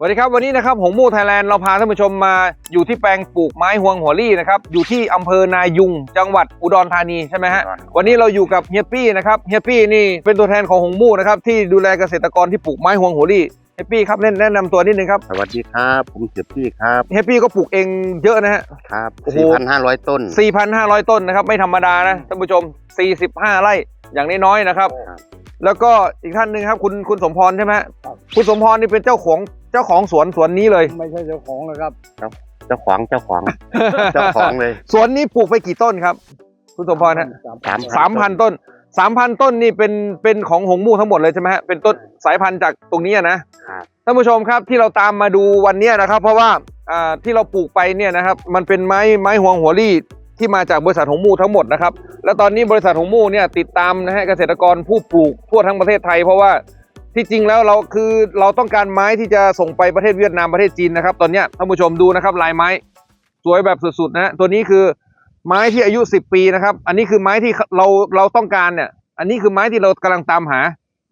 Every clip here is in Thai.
สวัสดีครับวันนี้นะครับหงมูไทยแลนด์เราพาท่านผู้ชมมาอยู่ที่แปลงปลูกไม้ฮวงหัวลี่นะครับอยู่ที่อำเภอนายุง จังหวัดอุดรธานีใช่ไหมฮะอุดรวันนี้เราอยู่กับเฮียปี้นะครับเฮียปี้นี่เป็นตัวแทนของหงมูนะครับที่ดูแลเกษตรกรที่ปลูกไม้ฮวงหัวลี่เฮียปี้ครับแนะแนะนำตัวนิดนึงครับสวัสดีครับผมเสียพี่ครับเฮียปี้ก็ปลูกเองเยอะนะฮะครับโอ้โห4,500 ต้น 4,500 ต้นนะครับไม่ธรรมดานะท่านผู้ชม 45 ไร่อย่างน้อยๆนะครับครับ แล้วก็อีกท่านหนึ่งครับคุณคุณสมพรใช่ไหมฮะคุณสมพรนี่เป็นเจ้าของเจ้าของสวนสวนนี้เลย ไม่ใช่เจ้าของเลยครับ เจ้าของเจ้าของเจ้าของเลย สวนนี้ปลูกไปกี่ต้นครับ คุณสมพรฮะสามสามพันต้นสามพันต้นนี่เป็นเป็นของหงมู่ทั้งหมดเลยใช่ไหมฮะเป็นต้นสายพันธุ์จากตรงนี้อะนะครับท่านผู้ชมครับที่เราตามมาดูวันเนี้ยนะครับ เพราะว่าอ่าที่เราปลูกไปเนี่ยนะครับ มันเป็นไม้ไม้หวงหัวรี่ ที่มาจากบริษัทหงมูทั้งหมดนะครับ แล้วตอนนี้บริษัทหงมูเนี่ยติดตามนะฮะเกษตรกรผู้ปลูกทั่วทั้งประเทศไทย เพราะว่าที่จริงแล้วเราคือเราต้องการไม้ที่จะส่งไปประเทศเวียดนามประเทศจีนนะครับ ตอนนี้ท่านผู้ชมดูนะครับลายไม้สวยแบบสุดๆนะฮะตัวนี้คือไม้ที่อายุ 10 ปีนะครับ อันนี้คือไม้ที่เราเราต้องการเนี่ย อันนี้คือไม้ที่เรากำลังตามหา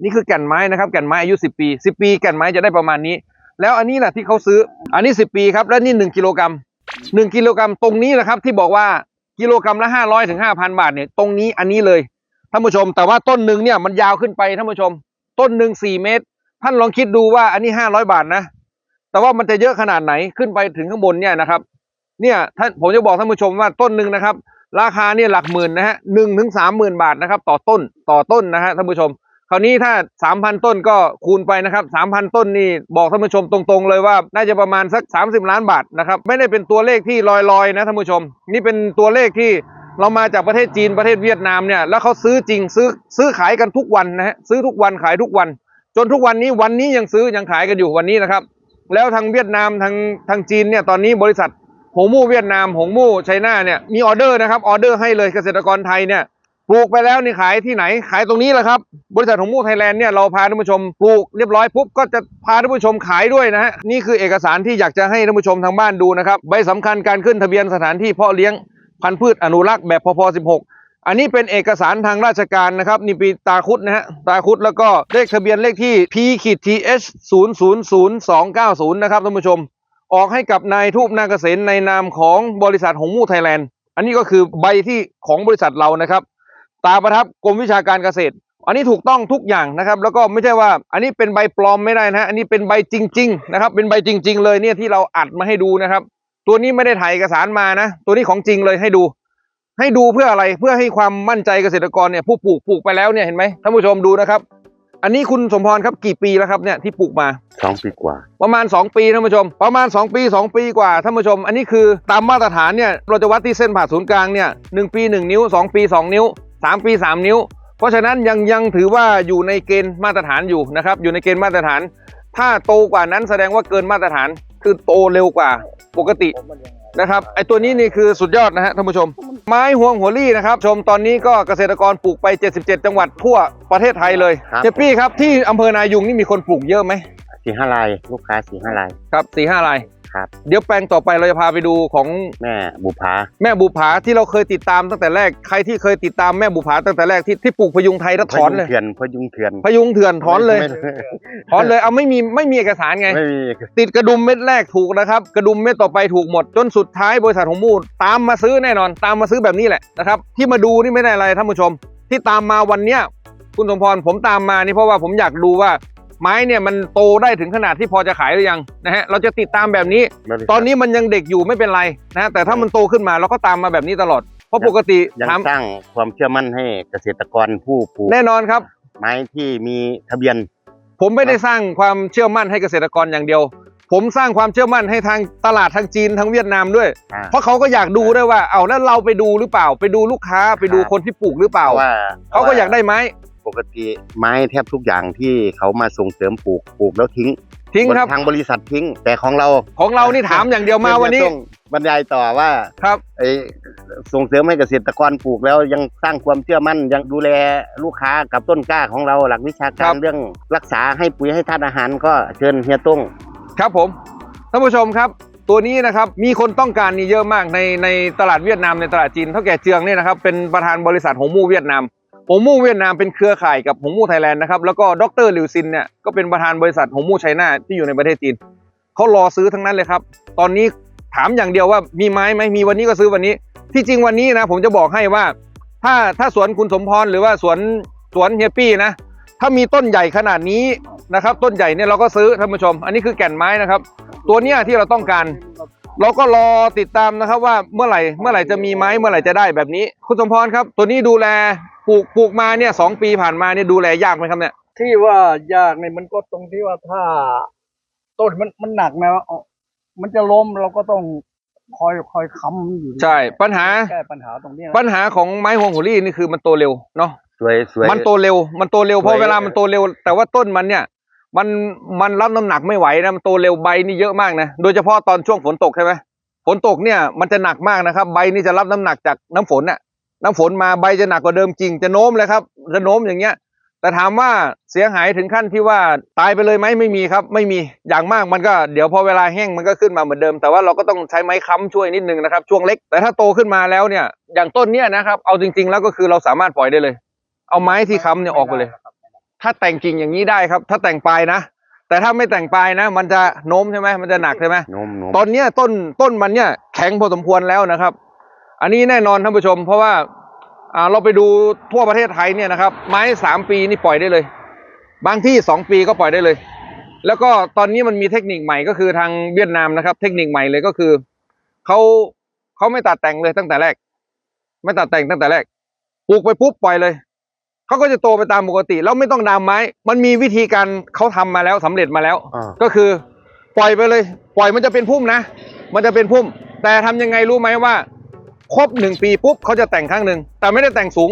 นี่คือแก่นไม้นะครับ แก่นไม้อายุ 10 ปี 10 ปีแก่นไม้จะได้ประมาณนี้ แล้วอันนี้แหละที่เขาซื้อ อันนี้ 10 ปีครับ และนี่ 1 กิโลกรัม1กิโลกรัมตรงนี้แหละครับที่บอกว่า กิโลกรัมละห้าร้อยถึงห้าพันบาทเนี่ยตรงนี้อันนี้เลยท่านผู้ชม แต่ว่าต้นหนึ่งเนี่ยมันยาวขึ้นไปท่านผู้ชม ต้นหนึ่งสี่เมตร ท่านลองคิดดูว่าอันนี้ห้าร้อยบาทนะ แต่ว่ามันจะเยอะขนาดไหนขึ้นไปถึงข้างบนเนี่ยนะครับ เนี่ยท่านผมจะบอกท่านผู้ชมว่าต้นหนึ่งนะครับ ราคาเนี่ยหลักหมื่นนะฮะหนึ่งถึงสามหมื่นบาทนะครับ ต่อต้นต่อต้นนะฮะท่านผู้ชม คราวนี้ถ้าสามพันต้นก็คูณไปนะครับสามพันต้นนี่บอกท่านผู้ชมตรงๆเลยว่าน่าจะประมาณสัก 30 ล้านบาทนะครับไม่ได้เป็นตัวเลขที่ลอยๆนะท่านผู้ชม นี่เป็นตัวเลขที่เรามาจากประเทศจีนประเทศเวียดนามเนี่ยแล้วเขาซื้อจริงซื้อซื้อขายกันทุกวันนะฮะซื้อทุกวันขายทุกวัน จนทุกวันนี้วันนี้ยังซื้อยังขายกันอยู่วันนี้นะครับ แล้วทางเวียดนามทางทางจีนเนี่ยตอนนี้บริษัทหงมู่เวียดนามหงมู่ไชน่าเนี่ยมีออเดอร์นะครับออเดอร์ให้เลยเกษตรกรไทยเนี่ย ปลูกไปแล้วนี่ขายที่ไหนขายตรงนี้แหละครับ บริษัทหงมูไทยแลนด์เนี่ยเราพาท่านผู้ชมปลูกเรียบร้อยปุ๊บก็จะพาท่านผู้ชมขายด้วยนะฮะนี่คือเอกสารที่อยากจะให้ท่านผู้ชมทางบ้านดูนะครับใบสำคัญการขึ้นทะเบียนสถานที่เพาะเลี้ยงพันธุ์พืชอนุรักษ์แบบพพ16 อันนี้เป็นเอกสารทางราชการนะครับนี่ปีตาคุดนะฮะตาคุดแล้วก็เลขทะเบียนเลขที่ P ขีด TH 0 0 0 2 9 0นะครับท่านผู้ชม ออกให้กับนายทูปนาเกษตรในนามของบริษัทหงมูไทยแลนด์อันนี้ก็คือใบที่ของบริษัทเรานะครับ ตาประทับกรมวิชาการเกษตร อันนี้ถูกต้องทุกอย่างนะครับ แล้วก็ไม่ใช่ว่า อันนี้เป็นใบปลอมไม่ได้นะฮะอันนี้เป็นใบจริง ๆ นะครับ เป็นใบจริง ๆ เลยเนี่ยที่เราอัดมาให้ดูนะครับ ตัวนี้ไม่ได้ถ่ายเอกสารมานะ ตัวนี้ของจริงเลยให้ดู ให้ดูเพื่ออะไรเพื่อให้ความมั่นใจเกษตรกรเนี่ยผู้ปลูกปลูกไปแล้วเนี่ยเห็นไหมท่านผู้ชมดูนะครับ อันนี้คุณสมพรครับกี่ปีแล้วครับเนี่ยที่ปลูกมาสองปีกว่า ประมาณ 2 ปีท่านผู้ชม ประมาณ 2 ปี 2 ปีกว่าท่านผู้ชม อันนี้คือตามมาตรฐานเนี่ยเราจะวัดที่เส้นผ่าศูนย์กลางเนี่ยหปี 1 นิ้ว 2 ปี 2 นิ้ว 3 ปี 3 นิ้ว เพราะฉะนั้นยังยังถือว่าอยู่ในเกณฑ์มาตรฐานอยู่นะครับอยู่ในเกณฑ์มาตรฐาน ถ้าโตกว่านั้นแสดงว่าเกินมาตรฐานคือโตเร็วกว่าปกตินะครับไอตัวนี้นี่คือสุดยอดนะฮะท่านผู้ชม ไม้ห่วงหัวลี่นะครับชมตอนนี้ก็เกษตรกรปลูกไป 77 จังหวัดทั่วประเทศไทยเลยครับเจปี้ครับที่อำเภอนายุงนี่มีคนปลูกเยอะไหม สี่ห้าลายลูกค้าสี่ห้าลายครับสี่ห้ารายครับ เดี๋ยวแปลงต่อไปเราจะพาไปดูของแม่บุภาแม่บุภาที่เราเคยติดตามตั้งแต่แรกใครที่เคยติดตามแม่บุภาตั้งแต่แรกที่ที่ปลูกพยุงไทยแล้วถอนเลยพยุงเถื่อนพยุงเถื่อนพยุงเถื่อนถอนเลยไม่ไม่ถอนเลยเอาไม่มีไม่มีเอกสารไง ไม่มีติดกระดุมเม็ดแรกถูกนะครับ กระดุมเม็ดต่อไปถูกหมด จนสุดท้ายบริษัทของมูลตามมาซื้อแน่นอน ตามมาซื้อแบบนี้แหละนะครับที่มาดูนี่ไม่ได้อะไรท่านผู้ชม ที่ตามมาวันเนี้ยคุณสมพรผมตามมานี่เพราะว่าผมอยากดูว่า ไม้เนี่ยมันโตได้ถึงขนาดที่พอจะขายหรือยังนะฮะเราจะติดตามแบบนี้ตอนนี้มันยังเด็กอยู่ไม่เป็นไรนะแต่ถ้ามันโตขึ้นมาเราก็ตามมาแบบนี้ตลอด เพราะปกติยังถามสร้างความเชื่อมั่นให้เกษตรกรผู้ปลูกแน่นอนครับ ไม้ที่มีทะเบียน ผมไม่ได้สร้างความเชื่อมั่นให้เกษตรกรอย่างเดียว ผมสร้างความเชื่อมั่นให้ทางตลาดทางจีนทางเวียดนามด้วย อ่า เพราะเขาก็อยากดูด้วยว่าเอาแล้วเราไปดูหรือเปล่า ไปดูลูกค้าไปดูครับ คนที่ปลูกหรือเปเพล่าราะว่าเขาก็อยากได้ไม้ป กติไม้แทบทุกอย่างที่เขามาส่งเสริมปลูกปลูกแล้วทิ้งทิ้งครับทางบริษัททิ้ง แต่ของเราของเรานี่ถามอย่างเดียวมาวันนี้ต้องบรรยายต่อว่าครับไอ้ส่งเสริมให้เกษตรกรปลูกแล้วยังสร้างความเชื่อมั่นยังดูแลลูกค้ากับต้นกล้าของเราหลักวิชาครัการบเรื่องรักษาให้ปุ๋ยให้ธาตุอาหารก็เชิญเฮียต้งครับผมท่านผู้ชมครับ ตัวนี้นะครับมีคนต้องการนี่เยอะมากในในตลาดเวียดนามในตลาดจีนเท่าแก่เจืองเนี่ยนะครับเป็นประธานบริษัทหงมู่เวียดนาม หงมู่เวียดนามเป็นเครือข่ายกับหงมู่ไทยแลนด์นะครับแล้วก็ดรลิวซินเนี่ยก็เป็นประธานบริษัทหงมู่ไชน่าที่อยู่ในประเทศจีนเขารอซื้อทั้งนั้นเลยครับ ตอนนี้ถามอย่างเดียวว่ามีไม้ไหมมีวันนี้ก็ซื้อวันนี้ ที่จริงวันนี้นะผมจะบอกให้ว่า ถ้าถ้าสวนคุณสมพรหรือว่าสวนสวนเฮียปี้นะ ถ้ามีต้นใหญ่ขนาดนี้นะครับ ต้นใหญ่เนี่ยเราก็ซื้อท่านผู้ชม อันนี้คือแก่นไม้นะครับ ตัวเนี้ยที่เราต้องการ เราก็รอติดตามนะครับว่าเมื่อไหร่เมื่อไหร่จะมีไม้เมื่อไหร่จะได้แบบนี้ คุณสมพรครับ ตัวนี้ดูแลปลูกปลูกมาเนี่ยสองปีผ่านมาเนี่ยดูแลยากไหมครับเนี่ยที่ว่ายากเนี่ยมันก็ตรงที่ว่าถ้าต้นมันมันหนักนะเอามันจะล้มเราก็ต้องคอยคอยค้ำอยู่ใช่ปัญหาแก้ปัญหาตรงเนี้ยปัญหาของไม้ฮวงหัวรี่นี่คือมันโตเร็วเนาะสวยสวยมันโตเร็ว มันโตเร็วเพสราะวยเวลามันโตเร็ว แต่ว่าต้นมันเนี่ย มันมันรับน้ำหนักไม่ไหวนะมันโตเร็วใบนี่เยอะมากนะโดยเฉพาะตอนช่วงฝนตกใช่ไหมฝนตกเนี่ยมันจะหนักมากนะครับ ใบนี่จะรับน้ำหนักจากน้ำฝนน่ะ น้ำฝนมาใบจะหนักกว่าเดิมจริงจะโน้มเลยครับจะโน้มอย่างเงี้ย แต่ถามว่าเสียหายถึงขั้นที่ว่าตายไปเลยไหมไม่มีครับ ไม่มีอย่างมากมันก็เดี๋ยวพอเวลาแห้งมันก็ขึ้นมาเหมือนเดิม แต่ว่าเราก็ต้องใช้ไม้ค้ำช่วยนิดนึงนะครับ ช่วงเล็ก แต่ถ้าโตขึ้นมาแล้วเนี่ย อย่างต้นเนี่ยนะครับ เอาจริง ๆ แล้วก็คือเราสามารถปล่อยได้เลย เอาไม้ที่ค้ำเนี่ยออกไปเลย ถ้าแต่งกิ่งอย่างนี้ได้ครับ ถ้าแต่งปลายนะ แต่ถ้าไม่แต่งปลายนะ มันจะโน้มใช่ไหมมันจะหนักใช่ไหมโน้มโน้มตอนเนี้ยต้นต้นมันเนี่ยแข็งพอสมควรแล้วนะครับ อันนี้แน่นอนท่านผู้ชม เพราะว่าอ่าเราไปดูทั่วประเทศไทยเนี่ยนะครับ ไม้สามปีนี่ปล่อยได้เลย บางที่สองปีก็ปล่อยได้เลย แล้วก็ตอนนี้มันมีเทคนิคใหม่ก็คือทางเวียดนามนะครับ เทคนิคใหม่เลยก็คือเขาเขาไม่ตัดแต่งเลยตั้งแต่แรก ไม่ตัดแต่งตั้งแต่แรกปลูกไปปุ๊บปล่อยเลย เขาก็จะโตไปตามปกติแล้วไม่ต้องดามไม้ มันมีวิธีการเขาทำมาแล้วสำเร็จมาแล้ว อ่า ก็คือปล่อยไปเลย ปล่อยมันจะเป็นพุ่มนะ มันจะเป็นพุ่ม แต่ทำยังไงรู้ไหมว่า ครบหนึ่งปีปุ๊บเขาจะแต่งข้างหนึ่งแต่ไม่ได้แต่งสูง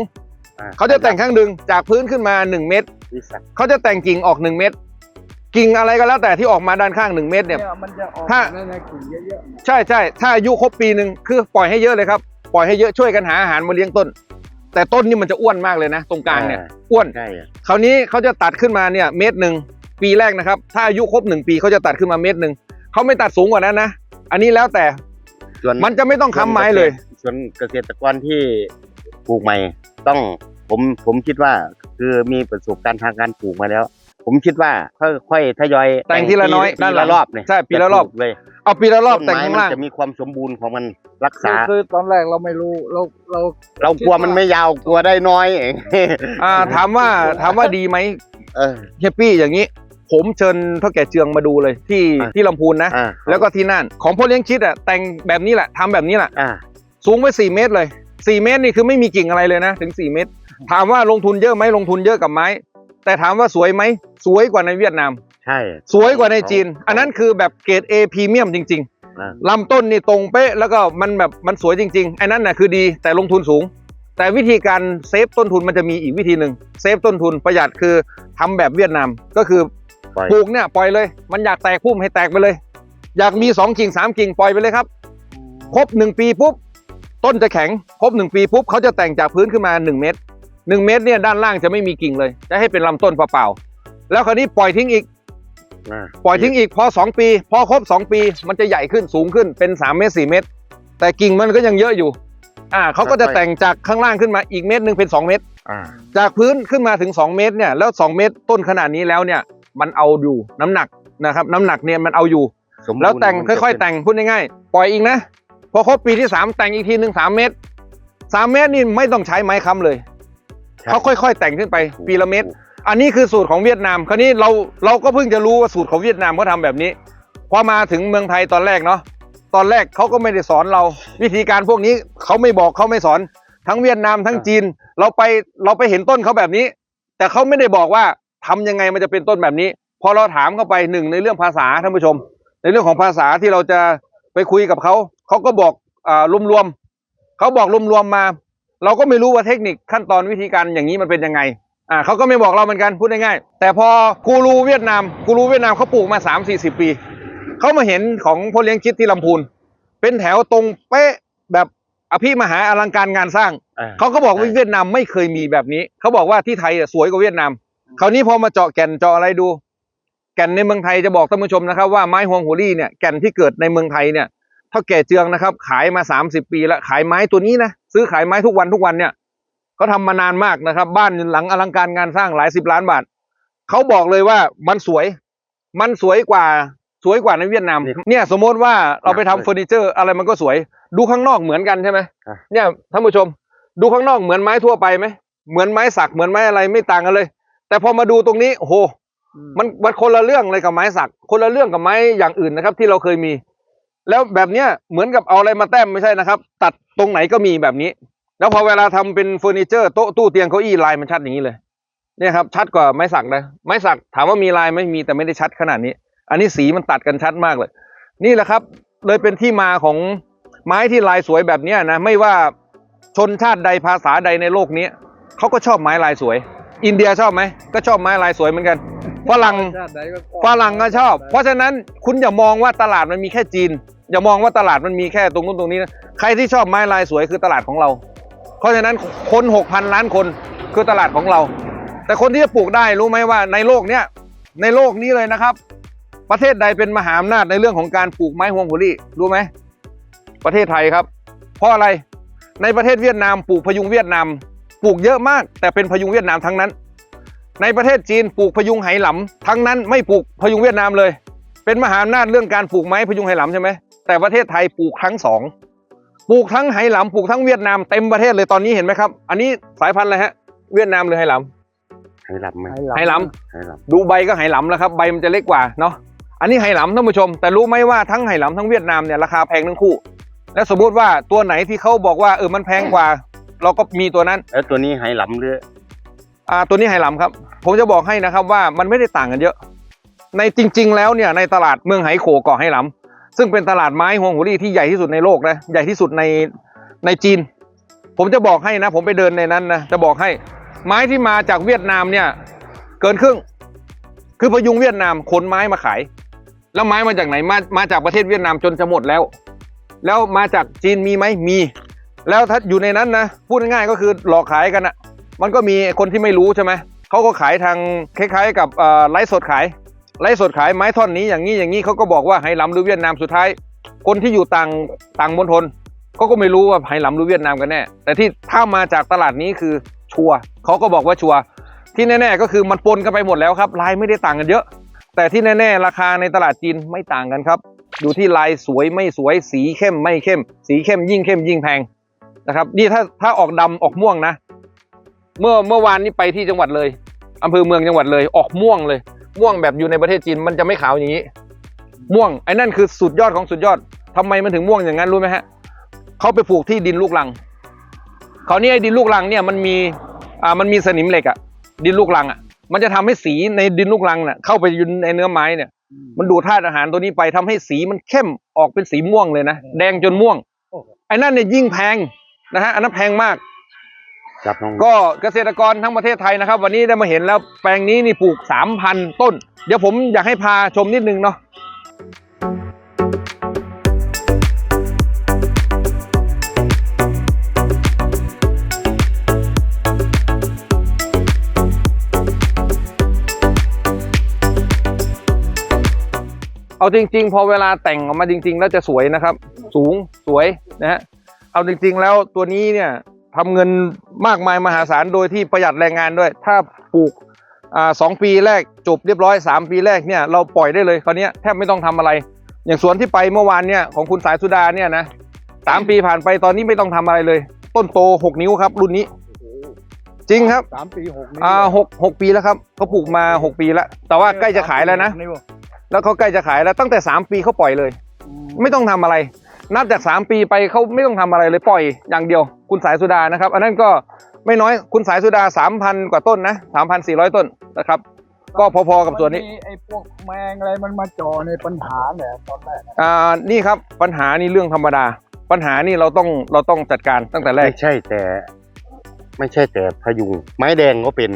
อ่เขาจะแต่งข้างหนึ่งจากพื้นขึ้นมาหนึ่งเมตร วิสัยเขาจะแต่งกิ่งออกหนึ่งเมตร กิ่งอะไรก็แล้วแต่ที่ออกมาด้านข้างหนึ่งเมตรเนี่ย มันจะออกถ้า ในในกลุ่มเยอะๆเนี่ยใช่ใช่ถ้าอายุครบปีหนึ่งคือปล่อยให้เยอะเลยครับ ปล่อยให้เยอะช่วยกันหาอาหารมาเลี้ยงต้น แต่ต้นนี่มันจะอ้วนมากเลยนะ ตรงกลางเนี่ยอ้วนใช่อะคราวนี้เขาจะตัดขึ้นมาเนี่ยเมตรหนึ่งปีแรกนะครับ ถ้าอายุครบหนึ่งปีเขาจะตัดขึ้นมาเมตรหนึ่งเขาไม่ตัดสูงกว่านั้นนะอันนี้แล้วแต่ส่วนมันจะไม่ต้องค้ำไม้เลยส่วนเกษตรกรที่ปลูกใหม่ ต้องผมผมคิดว่าคือมีประสบการณ์ทางการปลูกมาแล้ว ผมคิดว่าค่อยๆทยอยแต่งทีละน้อยปีด้านหลัละงรอบเนี่ยใช่ปีละรอบจปกเลย เอาปีละรอบต้นแต่งไม้ข้างมันล่างจะมีความสมบูรณ์ของมันรักคือษาคือตอนแรกเราไม่รู้เราเรา เรากลัวมันไม่ยาวกลัวได้น้อยเองอ่าถามว่าถามว่าดีไหมเออ เฮปปี้อย่างนี้ ผมเชิญเท่าแก่เจืองมาดูเลยที่อะ ที่ลำพูนนะ อ่าแล้วก็ที่นั่น ของพ่อเลี้ยงชิดอะแต่งแบบนี้แหละทำแบบนี้แหละ อ่า สูงไปสี่เมตรเลยสี่เมตรนี่คือไม่มีกิ่งอะไรเลยนะ ถึงสี่เมตร ถามว่าลงทุนเยอะไหมลงทุนเยอะกับไม้ แต่ถามว่าสวยไหมสวยกว่าในเวียดนาม ใช่ สวยกว่าในจีน อันนั้นคือแบบเกรด A พรีเมียมจริงอ่าๆลำต้นนี่ตรงเป๊ะแล้วก็มันแบบมันสวยจริงๆไอ้นั่นน่ะคือดีแต่ลงทุนสูง แต่วิธีการเซฟต้นทุนมันจะมีอีกวิธีหนึ่งเซฟต้นทุนประหยัดคือทำแบบเวียดนามก็คือปล่อยปลูกเนี่ยปล่อยเลย มันอยากแตกพุ่มให้แตกไปเลย อยากมีสองกิ่งสามกิ่งปล่อยไปเลยครับ ครบหนึ่งปีปุ๊บต้นจะแข็งครบหนึ่งปีปุ๊บเขาจะแต่งจากพื้นขึ้นมาหนึ่งเมตรหนึ่งเมตรเนี่ยด้านล่างจะไม่มีกิ่งเลย จะให้เป็นลำต้นเปล่าๆแล้วคราวนี้ปล่อยทิ้งอีกอ่า ปล่อยทิ้งอีกพอสองปี พอครบสองปี มันจะใหญ่ขึ้นสูงขึ้นเป็นสามเมตรสี่เมตร แต่กิ่งมันก็ยังเยอะอยู่ อ่าเขาก็จะแต่งจากข้างล่างขึ้นมาอีกเมตรหนึ่งเป็นสองเมตรอ่าจากพื้นขึ้นมาถึง 2 เมตรเนี่ยแล้ว 2 เมตรต้นขนาดนี้แล้วเนี่ยมันเอาอยู่น้ำหนักนะครับน้ำหนักเนี่ยมันเอาอยู่สมบูรณ์แล้วแต่งมันค่จะอยเป็ๆนแต่งพูดง่ายๆปล่อยอีกนะพอครบปีที่ 3 แต่งอีกทีหนึ่งสามเมตรสามเมตรนี่ไม่ต้องใช้ไม้ค้ำเลยครับเขาค่อย ๆ แต่งขึ้นไปปีละเมตร อันนี้คือสูตรของเวียดนาม คราวนี้เราเราก็เพิ่งจะรู้ว่าสูตรของเวียดนามเขาทำแบบนี้ พอมาถึงเมืองไทยตอนแรกเนาะ ตอนแรกเขาก็ไม่ได้สอนเรา วิธีการพวกนี้เขาไม่บอกเขาไม่สอน ทั้งเวียดนามทั้งจีน เราไปเราไปเห็นต้นเขาแบบนี้ แต่เขาไม่ได้บอกว่าทำยังไงมันจะเป็นต้นแบบนี้ พอเราถามเข้าไปหนึ่งในเรื่องภาษาท่านผู้ชม ในเรื่องของภาษาที่เราจะไปคุยกับเขา เขาก็บอกอ่ารวมๆเขาบอกรวมๆมา เราก็ไม่รู้ว่าเทคนิคขั้นตอนวิธีการอย่างนี้มันเป็นยังไง อ่าเขาก็ไม่บอกเราเหมือนกันพูดง่ายๆแต่พอกูรูเวียดนามกูรูเวียดนามเขาปลูกมาสามสี่สิบปี เขามาเห็นของพ่อเลี้ยงคิดที่ลำพูน เป็นแถวตรงเป๊ะแบบอภิมหาอลังการงานสร้างอ่าเขาก็บอกว่าเวียดนามไม่เคยมีแบบนี้ เขาบอกว่าที่ไทยอะสวยกว่าเวียดนามคราวนี้พอมาเจาะแก่นเจาะอะไรดู แก่นในเมืองไทยจะบอกท่านผู้ชมนะครับว่าไม้ฮวงหัวรี่เนี่ยแก่นที่เกิดในเมืองไทยเนี่ยเท่าแก่เจืองนะครับ ขายมา 30 ปีแล้วขายไม้ตัวนี้นะซื้อขายไม้ทุกวันทุกวันเนี่ย เขาทำมานานมากนะครับ บ้านหลังอลังการงานสร้างหลายสิบล้านบาทเขาบอกเลยว่ามันสวย มันสวยกว่าสวยกว่าในเวียดนามนี่เนี่ยสมมติว่าเราไปทำหนักเลยเฟอร์นิเจอร์อะไรมันก็สวย ดูข้างนอกเหมือนกันใช่ไหมอะเนี่ยท่านผู้ชม ดูข้างนอกเหมือนไม้ทั่วไปไหมเหมือนไม้สักเหมือนไม้อะไรไม่ต่างกันเลย แต่พอมาดูตรงนี้โอ้โหมันมันคนละเรื่องเลยกับไม้สัก คนละเรื่องกับไม้อย่างอื่นนะครับ ที่เราเคยมี แล้วแบบเนี้ยเหมือนกับเอาอะไรมาแต้มไม่ใช่นะครับ ตัดตรงไหนก็มีแบบนี้ แล้วพอเวลาทำเป็นเฟอร์นิเจอร์โต๊ะตู้เตียงเก้าอี้ลายมันชัดอย่างนี้เลยเนี่ยครับชัดกว่าไม้สักนะไม้สักถามว่ามีลายไม่มีแต่ไม่ได้ชัดขนาดนี้ อันนี้สีมันตัดกันชัดมากเลย นี่แหละครับ เลยเป็นที่มาของไม้ที่ลายสวยแบบนี้นะไม่ว่าชนชาติใดภาษาใดในโลกนี้เขาก็ชอบไม้ลายสวย อินเดียชอบไหมก็ชอบไม้ลายสวยเหมือนกันฝรั่งฝรั่งก็ชอบ เพราะฉะนั้นคุณอย่ามองว่าตลาดมันมีแค่จีน อย่ามองว่าตลาดมันมีแค่ตรงนู้นตรงนี้นะใครที่ชอบไม้ลายสวยคือตลาดของเรา ราะฉะนั้นคนหกพันล้านคนคือตลาดของเรา แต่คนที่จะปลูกได้รู้ไหมว่าในโลกเนี้ยในโลกนี้เลยนะครับ ประเทศใดเป็นมหาอำนาจในเรื่องของการปลูกไม้ฮวงหัวรี่รู้ไหมประเทศไทยครับ เพราะอะไรในประเทศเวียดนามปลูกพยุงเวียดนามปลูกเยอะมาก แต่เป็นพยุงเวียดนามทั้งนั้น ในประเทศจีนปลูกพยุงไหหลำทั้งนั้นไม่ปลูกพยุงเวียดนามเลย เป็นมหาอำนาจเรื่องการปลูกไม้พยุงไหหลำใช่ไหมแต่ประเทศไทยปลูกทั้งสอง ปลูกทั้งไหหลำปลูกทั้งเวียดนามเต็มประเทศเลยตอนนี้เห็นไหมครับ อันนี้สายพันธุ์อะไรฮะ เวียดนามหรือไหหลไหหลำไหมำไหหลไหหลำดูใบก็ไหหลำแล้วครับ ใบมันจะเล็กกว่าเนาะอันนี้ไหหลำท่านผู้ชม แต่รู้ไหมว่าทั้งไหหลำทั้งเวียดนามเนี่ยราคาแพงทั้งคู่ และสมมุติว่าตัวไหนที่เขาบอกว่าเออมันแพงกว่า เราก็มีตัวนั้นำแล้วตัวนี้ไหหลำหรืออ่าตัวนี้ไหหลำครับ ผมจะบอกให้นะครับว่ามันไม่ได้ต่างกันเยอะ ในจริง ๆ แล้วเนี่ยในตลาดเมืองไหโขเกาะไหหลำ ซึ่งเป็นตลาดไม้ฮวงหัวรี่ที่ใหญ่ที่สุดในโลกนะใหญ่ที่สุดในในจีน ผมจะบอกให้นะ ผมไปเดินในนั้นนะจะบอกให้ ไม้ที่มาจากเวียดนามเนี่ย เกินครึ่ง คือพยุงเวียดนามขนไม้มาขาย แล้วไม้มาจากไหนมามาจากประเทศเวียดนามจนจะหมดแล้ว แล้วมาจากจีนมีไหมมี แล้วถ้าอยู่ในนั้นนะพูดง่ายๆก็คือหลอกขายกันอะมันก็มีคนที่ไม่รู้ใช่ไหมเขาก็ขายทางคล้ายๆ กับไลฟ์สดขาย ไลฟ์สดขายไม้ท่อนนี้อย่างนี้อย่างนี้เขาก็บอกว่าไหหลำหรือเวียดนามสุดท้าย คนที่อยู่ต่างต่างมณฑลเขาก็ไม่รู้ว่าไหหลำหรือเวียดนามกันแน่ แต่ที่ถ้ามาจากตลาดนี้คือชัวเขาก็บอกว่าชัวที่แน่ๆก็คือมันปนกันไปหมดแล้วครับลายไม่ได้ต่างกันเยอะ แต่ที่แน่ๆ ราคาในตลาดจีนไม่ต่างกันครับดูที่ลายสวยไม่สวยสีเข้มไม่เข้ม สีเข้มยิ่งเข้มยิ่งแพงนะครับนี่ถ้าถ้าออกดำออกม่วงนะ เมื่อเมื่อวานนี้ไปที่จังหวัดเลยอำเภอเมืองจังหวัดเลยออกม่วงเลย ม่วงแบบอยู่ในประเทศจีนมันจะไม่ขาวอย่างนี้ ม่วงไอ้นั่นคือสุดยอดของสุดยอดทำไมมันถึงม่วงอย่างนั้นรู้ไหมฮะเขาไปปลูกที่ดินลูกรังเขาวนี่ไอ้ดินลูกรังเนี่ยมันมีอ่ามันมีสนิมเหล็กอะดินลูกรังอะมันจะทำให้สีในดินลูกรังเนี่ยเข้าไปอยู่ในเนื้อไม้เนี่ย มันดูดธาตุอาหารตัวนี้ไปทำให้สีมันเข้มออกเป็นสีม่วงเลยนะแดงจนม่วงไอ้นั่นเนี่ยยิ่งแพงนะฮะอันนั้นแพงมาก จับน้องก็เกษตรกรทั้งประเทศไทยนะครับ วันนี้ได้มาเห็นแล้วแปลงนี้นี่ปลูก 3,000 ต้น เดี๋ยวผมอยากให้พาชมนิดนึงเนาะเอาจริง ๆ พอเวลาแต่งออกมาจริง ๆ แล้วจะสวยนะครับ สูงสวยนะฮะเอาจริง ๆ แล้วตัวนี้เนี่ย ทำเงินมากมายมหาศาลโดยที่ประหยัดแรงงานด้วย ถ้าปลูกอ่าสองปีแรกจบเรียบร้อยสามปีแรกเนี่ยเราปล่อยได้เลยคราวเนี้ยแทบไม่ต้องทำอะไร อย่างสวนที่ไปเมื่อวานเนี่ยของคุณสายสุดาเนี่ยนะสามปีผ่านไปตอนนี้ไม่ต้องทำอะไรเลย ต้นโตหกนิ้วครับ รุ่นนี้จริงครับสามปีหกนิ้วอ่าหกหกปีแล้วครับเขาปลูกมาหกปีแล้ว แต่ว่าใกล้จะขายแล้วนะหกวแล้วเขาใกล้จะขายแล้วตั้งแต่สามปีเขาปล่อยเลย ไม่ต้องทำอะไร นับจากสามปีไปเขาไม่ต้องทำอะไรเลยปล่อยอย่างเดียว คุณสายสุดานะครับ อันนั้นก็ไม่น้อยคุณสายสุดาสามพันกว่าต้นนะสามพันสี่ร้อยต้นนะครับ ก็พอๆกับส่วนนี้มัมีไอ้พวกแมงอะไรมันมาจ่อในปัญหาเนี่ยตอนแรกอ่านี่ครับปัญหานี่เรื่องธรรมดา ปัญหานี่เราต้องเราต้องจัดการตั้งแต่แรกไม่ใช่แต่ ไม่ใช่แต่พยุงไม้แดงก็เป็น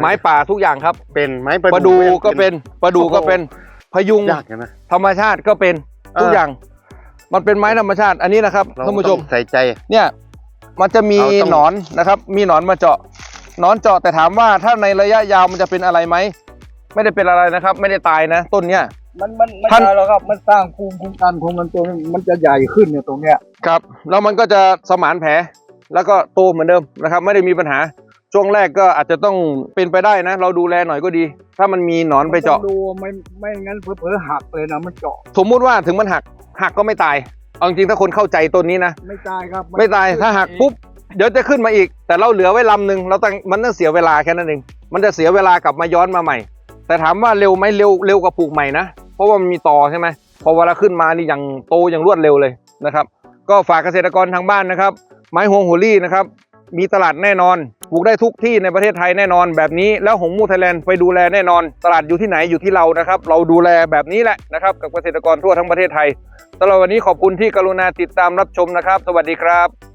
ไม้ป่าทุกอย่างครับ เป็นไม้ประดูก็เป็นประดูก็เป็นพยุงยากใช่ไหมธรรมชาติก็เป็นทุกอย่าง มันเป็นไม้ธรรมชาติอันนี้นะครับเราท่านผู้ชต้อมงใส่ใจ เนี่ยมันจะมีเราต้องหนอนนะครับ มีหนอนมาเจาะหนอนเจาะแต่ถามว่าถ้าในระยะยาวมันจะเป็นอะไรไหมไม่ได้เป็นอะไรนะครับ ไม่ได้ตายนะ ต้นเนี้ยมันมันไม่ท่านใช่หรอกครับมันสร้างภูมิคุ้มกันของมันตัวนี้มันจะใหญ่ขึ้นเนี่ยตรงเนี้ยครับ แล้วมันก็จะสมานแผลแล้วก็โตเหมือนเดิมนะครับ ไม่ได้มีปัญหาช่วงแรกก็อาจจะต้องเป็นไปได้นะ เราดูแลหน่อยก็ดี ถ้ามันมีหนอนไปเจาะต้องดูไม่ไม่งั้นเผลอๆหักเลยนะมันเจาะ สมมุติว่าถึงมันหัก หักก็ไม่ตาย เอาจริงๆถ้าคนเข้าใจต้นนี้นะ ไม่ตายครับนไม่ตายถ้าหักปุ๊บเดี๋ยวจะขึ้นมาอีก แต่เราเหลือไว้ลำหนึ่งเราต้องมันต้องเสียเวลาแค่นั้นเองมันจะเสียเวลากลับมาย้อนมาใหม่ แต่ถามว่าเร็วไหมเร็วเร็วกว่าปลูกใหม่นะเพราะว่ามันมีตอใช่ไหมพอเวลาขึ้นมานี่อย่างโตอย่างรวดเร็วเลยนะครับ ก็ฝากเกษตรกรทางบ้านนะครับ ไม้ฮวงหัวลี่นะครับ มีตลาดแน่นอนปลูกได้ทุกที่ในประเทศไทยแน่นอน แบบนี้แล้วหงมูไทยแลนด์ไปดูแลแน่นอน ตลาดอยู่ที่ไหนอยู่ที่เรานะครับ เราดูแลแบบนี้แหละนะครับกับเกษตรกรทั่วทั้งประเทศไทยสำหรับวันนี้ขอบคุณที่กรุณาติดตามรับชมนะครับ สวัสดีครับ